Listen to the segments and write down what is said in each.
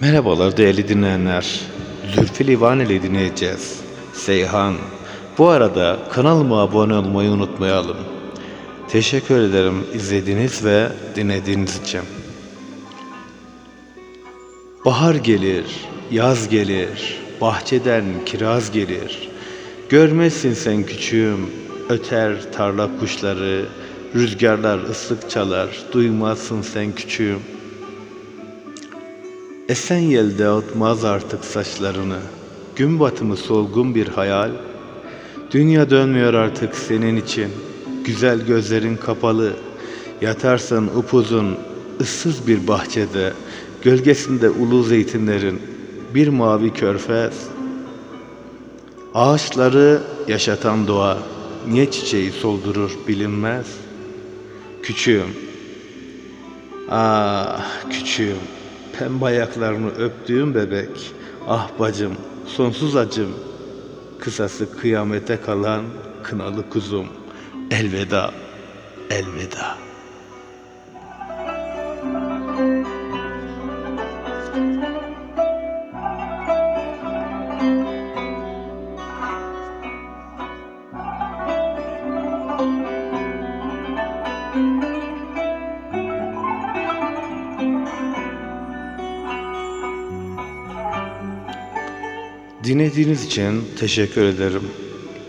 Merhabalar değerli dinleyenler. Zülfü Livaneli dinleyeceğiz. Seyhan. Bu arada kanalıma abone olmayı unutmayalım. Teşekkür ederim izlediğiniz ve dinlediğiniz için. Bahar gelir, yaz gelir, bahçeden kiraz gelir. Görmezsin sen küçüğüm, öter tarla kuşları, rüzgarlar ıslık çalar, duymazsın sen küçüğüm. Esen yel dağıtmaz artık saçlarını, gün batımı solgun bir hayal. Dünya dönmüyor artık senin için, güzel gözlerin kapalı, yatarsın upuzun, ıssız bir bahçede, gölgesinde ulu zeytinlerin, bir mavi körfez. Ağaçları yaşatan doğa, niye çiçeği soldurur bilinmez. Küçüğüm, Ah küçüğüm, pembe ayaklarını öptüğüm bebek, ah bacım, sonsuz acım, kısası kıyamete kalan kınalı kuzum, elveda, elveda. Dinlediğiniz için teşekkür ederim.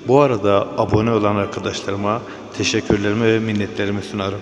Bu arada abone olan arkadaşlarıma teşekkürlerimi ve minnetlerimi sunarım.